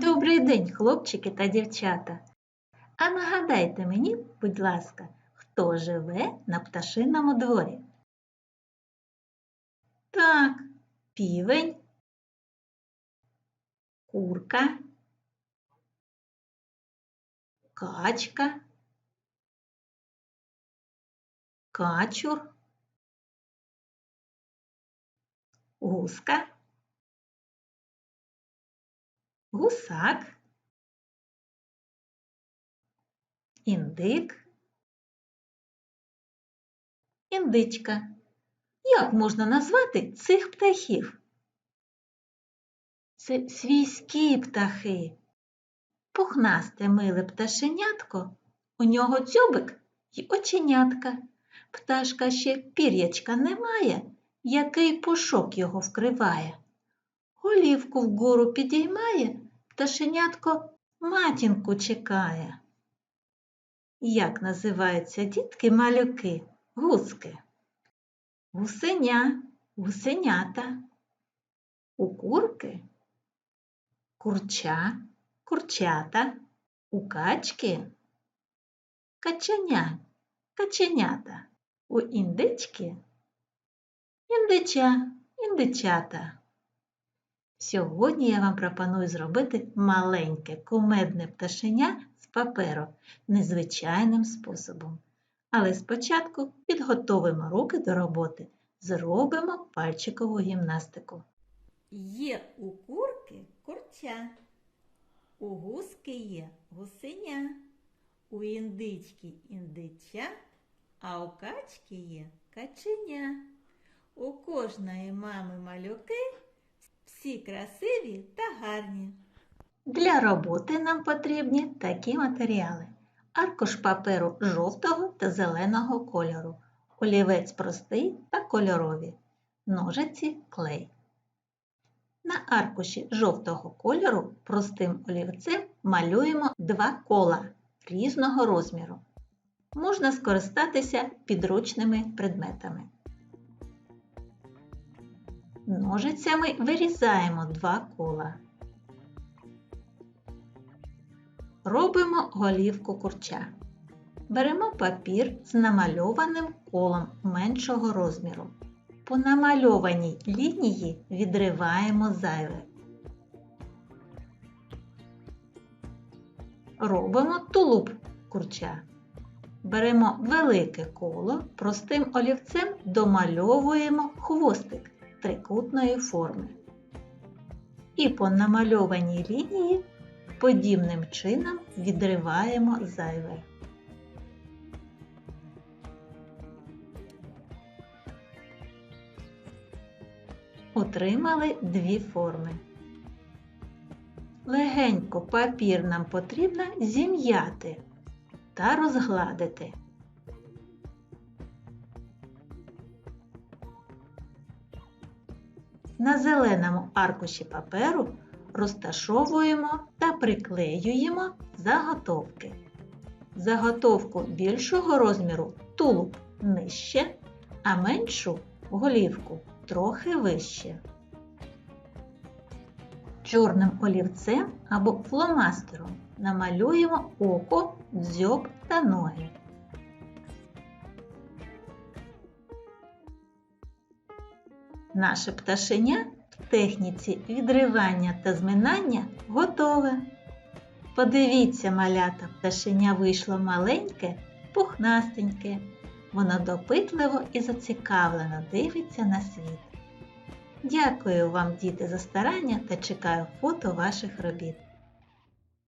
Добрий день, хлопчики та дівчата. А нагадайте мені, будь ласка, хто живе на пташиному дворі? Так, півень, курка, качка, качур, гуска, гусак, індик, індичка. Як можна назвати цих птахів? Це свійські птахи. Пухнасте миле пташенятко, у нього дзьобик й оченятка. Пташка ще пір'ячка не має, який пушок його вкриває. Голівку вгору підіймає, пташенятко матінку чекає. Як називаються дітки малюки, гуски? Гусеня, гусенята. У курки курча, курчата, у качки каченя, каченята, у індички індича, індичата. Сьогодні я вам пропоную зробити маленьке кумедне пташеня з паперу незвичайним способом. Але спочатку підготовимо руки до роботи, зробимо пальчикову гімнастику. Є у курки курча, у гуски є гусеня, у індички індича, а у качки є каченя. У кожної мами малюки всі красиві та гарні. Для роботи нам потрібні такі матеріали: аркуш паперу жовтого та зеленого кольору, олівець простий та кольорові, ножиці клей. На аркуші жовтого кольору простим олівцем малюємо два кола різного розміру. Можна скористатися підручними предметами. Ножицями вирізаємо два кола. Робимо голівку курча. Беремо папір з намальованим колом меншого розміру. По намальованій лінії відриваємо зайве. Робимо тулуб курча. Беремо велике коло, простим олівцем домальовуємо хвостик трикутної форми. І по намальованій лінії подібним чином відриваємо зайве. Отримали дві форми. Легенько папір нам потрібно зім'яти та розгладити. На зеленому аркуші паперу розташовуємо та приклеюємо заготовки. Заготовку більшого розміру тулуб нижче, а меншу голівку трохи вище. Чорним олівцем або фломастером намалюємо око, дзьоб та ноги. Наше пташеня в техніці відривання та зминання готове. Подивіться, малята, пташеня вийшло маленьке, пухнастеньке. Воно допитливо і зацікавлено дивиться на світ. Дякую вам, діти, за старання та чекаю фото ваших робіт.